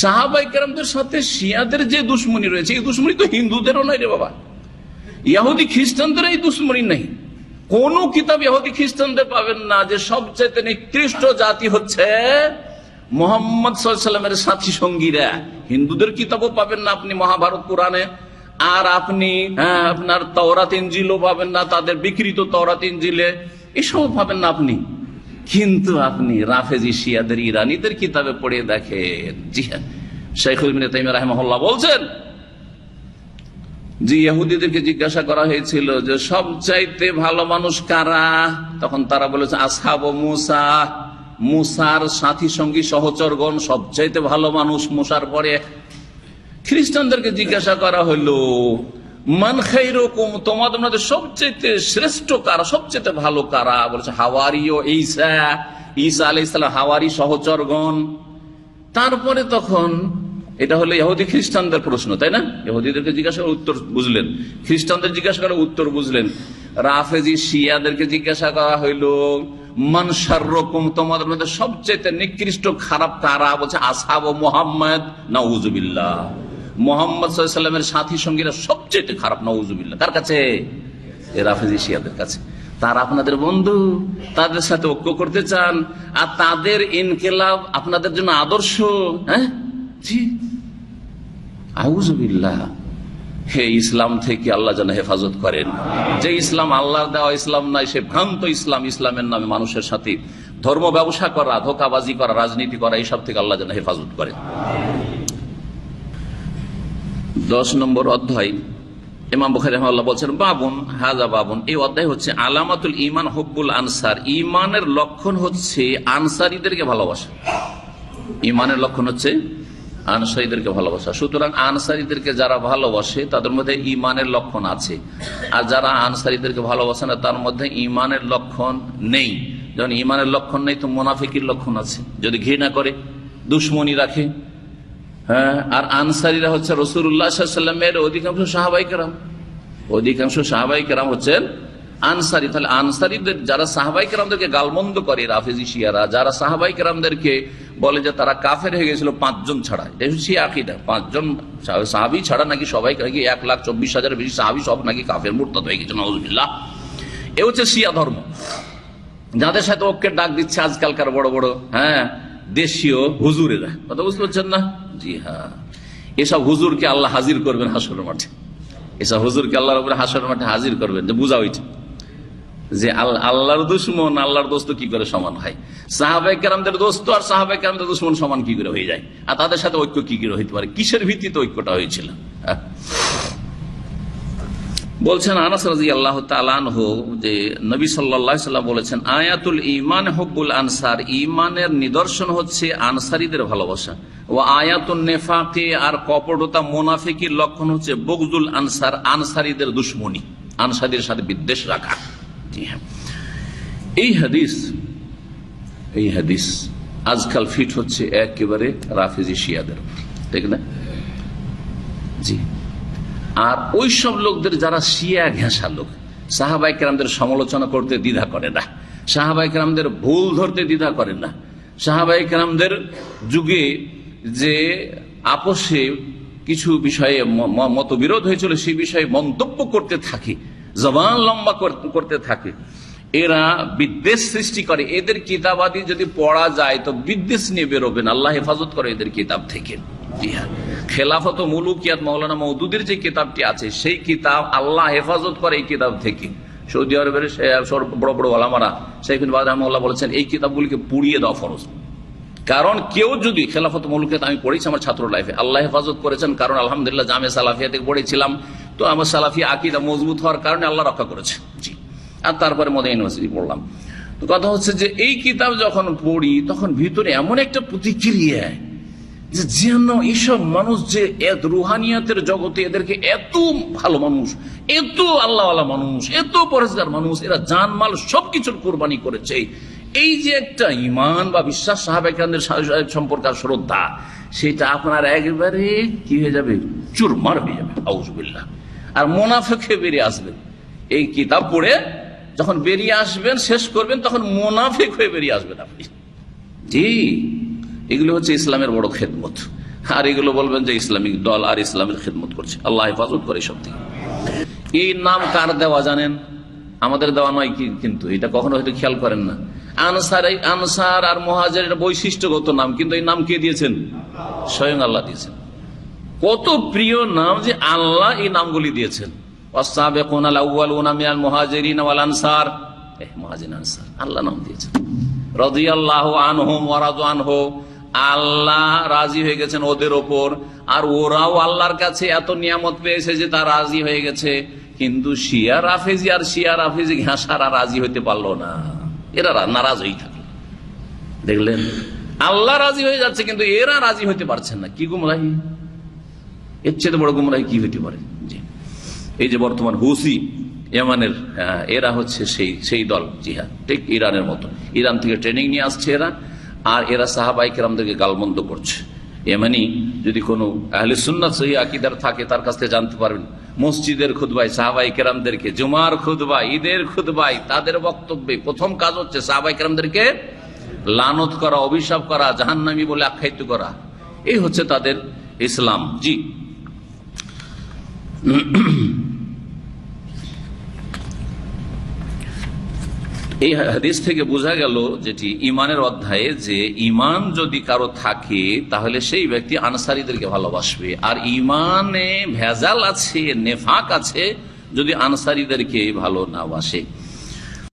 সাহাবাই কেরামদের সাথে শিয়াদের যে দুশ্মনী রয়েছে এই দুশ্মনী তো হিন্দুদেরও নয় রে বাবা। ইয়াহুদি খ্রিস্টানদের এই দুশ্মনী নেই। কোন কিতাব ইহুদি খ্রিস্টানদের পাবেন না যে সবচেয়ে নিকৃষ্ট জাতি হচ্ছে মোহাম্মদ সাল্লামের সাথী সঙ্গীরা। হিন্দুদের কিতাবও পাবেন না আপনি মহাভারত পুরাণে আর আপনি হ্যাঁ, আপনার তওরাত ইঞ্জিলও পাবেন না তাদের বিকৃত তওরাত ইঞ্জিলে এসব পাবেন না আপনি। কিন্তু আপনি রাফেজি শিয়াদের ইরানিদের কিতাবে পড়ে দেখেন। জি হ্যাঁ শেখুল তাইম রাহমহল্লা বলছেন, যে ইহুদিদেরকে জিজ্ঞাসা করা হয়েছিল যে সবচাইতে ভালো মানুষ কারা? তখন তারা বলেছে আসাব মুসা। মুসার সাথী সঙ্গী সহচরগণ সবচাইতে ভালো মানুষ মুসার পরে। খ্রিস্টানদেরকে জিজ্ঞাসা করা হলো মান তোমাদের মধ্যে সবচেয়ে শ্রেষ্ঠ কারা, সবচেয়ে ভালো কারা? বলেছে, হাওয়ারি ও ঈসা। ঈসা আলাই ইসলাম হাওয়ারি সহচরগণ। তারপরে তখন, এটা হলো ইহুদি খ্রিস্টানদের প্রশ্ন, তাই না? ইহুদিদেরকে জিজ্ঞাসা করে উত্তর বুঝলেন। খ্রিস্টানদের জিজ্ঞাসা করে উত্তর বুঝলেন। রাফেজি শিয়াদেরকে জিজ্ঞাসা করা হইল মানসার রকম তোমাদের মধ্যে সবচেয়ে নিকৃষ্ট খারাপ কারা? বলছে, আসাব মোহাম্মদ, নাউজুবিল্লাহ। মোহাম্মদ সাল্লামের সাথী সঙ্গীরা সবচেয়ে খারাপ নওজুবিল্লাহ তার কাছে? এ রাফেজি শিয়াদের কাছে। তারা আপনাদের বন্ধু, তাদের সাথে ঐক্য করতে চান, আর তাদের ইনকেলাব আপনাদের জন্য আদর্শ হ্যাঁ? হে ইসলাম থেকে আল্লাহ যেন হেফাজত করেন। যে ইসলাম আল্লাহর দেওয়া ইসলাম নাই সে ভ্রান্ত ইসলাম, ইসলামের নামে মানুষের সাথে ধর্ম ব্যবসা করা, ধোকাবাজি করা, রাজনীতি করা, এইসব থেকে আল্লাহ যেন হেফাজত করেন। দশ নম্বর অধ্যায়। ইমাম বুখারি রহমাল্লাহ বলছেন, বাবুন হাজা বাবুন। এই অধ্যায় হচ্ছে আলামাতুল ইমান হব্বুল আনসার। ইমানের লক্ষণ হচ্ছে আনসারিদেরকে ভালোবাসা। ইমানের লক্ষণ হচ্ছে আনসারীদেরকে ভালোবাসা। সুতরাং আনসারিদেরকে যারা ভালোবাসে, তাদের মধ্যে ইমানের লক্ষণ আছে। আর যারা আনসারীদেরকে ভালোবাসে না, তার মধ্যে ইমানের লক্ষণ নেই। যেমন ইমানের লক্ষণ নেই, তো মোনাফিকির লক্ষণ আছে। যদি ঘৃণা করে, দুশ্মনী রাখে হ্যাঁ আর আনসারিরা হচ্ছে রসুল্লাহামের অধিকাংশ সাহাবাই কেরাম। অধিকাংশ সাহাবাই কেরাম হচ্ছেন আনসারি। তাহলে আনসারিদের, যারা সাহাবাই কেরামদেরকে গালমন্দ করে, রাফেজি, শিয়ারা, যারা সাহাবাই কেরামদেরকে বলে যে তারা কাফের হয়ে গেছিল পাঁচজন ছাড়া, এটা হচ্ছে আকিদা। পাঁচজন সাহাবি ছাড়া নাকি সবাই নাকি এক লাখ চব্বিশ হাজার বেশি সাহাবি সব নাকি কাফের মুরতাদ হয়ে গেছে নজরুল্লাহ এ হচ্ছে শিয়া ধর্ম। যাদের সাথে ওকে ডাক দিচ্ছে আজকালকার বড় বড় হ্যাঁ দেশীয় হুজুরেরা। কথা বুঝতে পারছেন না? জি হ্যাঁ। এসব হুজুরকে আল্লাহ হাজির করবেন হাসর মাঠে। এসব হুজুরকে আল্লাহর উপরে হাসর মাঠে হাজির করবেন। যে বুঝা হয়েছে যে আল্লাহর দুশ্মন, আল্লাহর দোস্ত কি করে সমান হয়? সাহাবাই দোস্ত আর সাহাবাই দুশ্মন সমান কি করে হয়ে যায়? আর তাদের সাথে ঐক্য কি করে হইতে পারে? কিসের ভিত্তিতে ঐক্যটা হয়েছিল? হ্যাঁ। বলছেন আনাস রাজি আল্লাহ যে নবী সাল্লাম বলেছেন, আয়াতুল ইমান হব্বুল আনসার ইমানের নিদর্শন হচ্ছে আনসারিদের ভালোবাসা। ও আয়াতুল নেফাকে, আর কপটতা মোনাফিকির লক্ষণ হচ্ছে বগজুল আনসার, আনসারিদের দুশ্মনী, আনসারিদের সাথে বিদ্বেষ রাখা। হ্যাঁ। এই হাদিস এই হাদিস আজকাল ফিট হচ্ছে একেবারে রাফিজি শিয়াদের। ঠিক না? জি। আর ওই সব লোকদের যারা শিয়া ঘেঁষা লোক সাহাবাই কেরামদের সমালোচনা করতে দ্বিধা করে না সাহাবাই কেরামদের ভুল ধরতে দ্বিধা করে না। সাহাবাই কেরামদের যুগে যে আপোষে কিছু বিষয়ে মতবিরোধ হয়েছিল, সেই বিষয়ে মন্তব্য করতে থাকে, জবান লম্বা করতে থাকে। এরা বিদ্বেষ সৃষ্টি করে। এদের কিতাবাদি যদি পড়া যায়, তো বিদ্বেষ নিয়ে বেরোবেন আল্লাহ হেফাজত করে এদের কিতাব থেকে। খেলাফত মুলুকিয়াত মৌলানা মৌদুদের যে কিতাবটি আছে, সেই কিতাব আল্লাহ হেফাজত করে এই কিতাব থেকে। সৌদি আরবের বড় বড় আলামারা শেখিন বাদুল্লাহ বলেছেন, এই কিতাবগুলিকে পুড়িয়ে দেওয়া ফরজ। কারণ কেউ যদি খেলাফত মুলুকিয়াত আমি পড়েছি আমার ছাত্র লাইফে আল্লাহ হেফাজত করেছেন, কারণ আলহামদুলিল্লাহ জামে সালাফিয়া থেকে পড়েছিলাম, তো আমার সালাফিয়া আকিদা মজবুত হওয়ার কারণে আল্লাহ রক্ষা করেছে। জি। আর তারপরে মদে ইউনিভার্সিটি পড়লাম। তো কথা হচ্ছে যে, এই কিতাব যখন পড়ি, তখন ভিতরে এমন একটা প্রতিক্রিয়া যে যেন এইসব মানুষ যে এত রুহানিয়াতের জগতে এদেরকে এত ভালো মানুষ, এত আল্লাহওয়ালা মানুষ, এত পরেজগার মানুষ, এরা জানমাল সবকিছুর কোরবানি করেছে। এই যে একটা ইমান বা বিশ্বাস সাহাবাহানদের সম্পর্কে শ্রদ্ধা, সেটা আপনার একবারে কি হয়ে যাবে? চুরমার হয়ে যাবে আউজবিল্লা আর মোনাফেকে বেরিয়ে আসবেন এই কিতাব পড়ে যখন বেরিয়ে আসবেন, শেষ করবেন, তখন মোনাফেক হয়ে বেরিয়ে আসবেন আপনি। জি। এগুলো হচ্ছে ইসলামের বড় খেদমত। আর এগুলো বলবেন যে ইসলামিক দল আর ইসলামের খেদমত করছে। আল্লাহ হেফাজত করে সব থেকে এই নাম কার দেওয়া জানেন? আমাদের দেওয়া নয় কি- কিন্তু, এটা কখনো হয়তো খেয়াল করেন না। আনসার আনসার আর মহাজের বৈশিষ্ট্যগত নাম, কিন্তু এই নাম কে দিয়েছেন? স্বয়ং আল্লাহ দিয়েছেন। কত প্রিয় নাম যে আল্লাহ এই নামগুলি দিয়েছেন। আল্লাহ নাম দিয়েছেন। রাদিয়াল্লাহু আনহুম ওয়া রাদু আনহু। আল্লাহ রাজি হয়ে গেছেন ওদের ওপর। আর ওরাও আল্লাহর কাছে এত নিয়ামত পেয়েছে যে তার রাজি হয়ে গেছে। কিন্তু শিয়া রাফেজি আর শিয়া রাফেজি ঘাসারা রাজি হইতে পারল না। এরা নারাজ হয়ে থাকে। দেখলেন? আল্লাহ রাজি হয়ে যাচ্ছে, কিন্তু এরা রাজি হইতে পারছেন না। কি গুমরাহি? এর চেয়ে বড় গুমরাহি কি হইতে পারে? এই যে বর্তমান হুসি, ইয়ামানের এরা হচ্ছে সেই সেই দল জি হ্যাঁ ঠিক ইরানের মতো। ইরান থেকে ট্রেনিং নিয়ে আসছে এরা। আর এরা সাহাবাই কেরামদেরকে গালমন্দ করছে। এমানি যদি কোনো আহলে সুন্নাত সহি আকিদার থাকে, তার কাছ থেকে জানতে পারবেন, মসজিদের খুদবাই সাহাবাই কেরামদেরকে, জুমার খুদবাই ঈদের খুদবাই তাদের বক্তব্যে প্রথম কাজ হচ্ছে সাহাবাই কেরামদেরকে লানত করা, অভিশাপ করা, জাহান্নামি বলে আখ্যায়িত করা। এই হচ্ছে তাদের ইসলাম। জি। এই হাদিস থেকে বোঝা গেল যেটি ইমানের অধ্যায়ে যে ইমান যদি কারও থাকে, তাহলে সেই ব্যক্তি আনসারিদেরকে ভালোবাসবে। আর ইমানে ভেজাল আছে, নেফাক আছে, যদি আনসারিদেরকে ভালো না বাসে।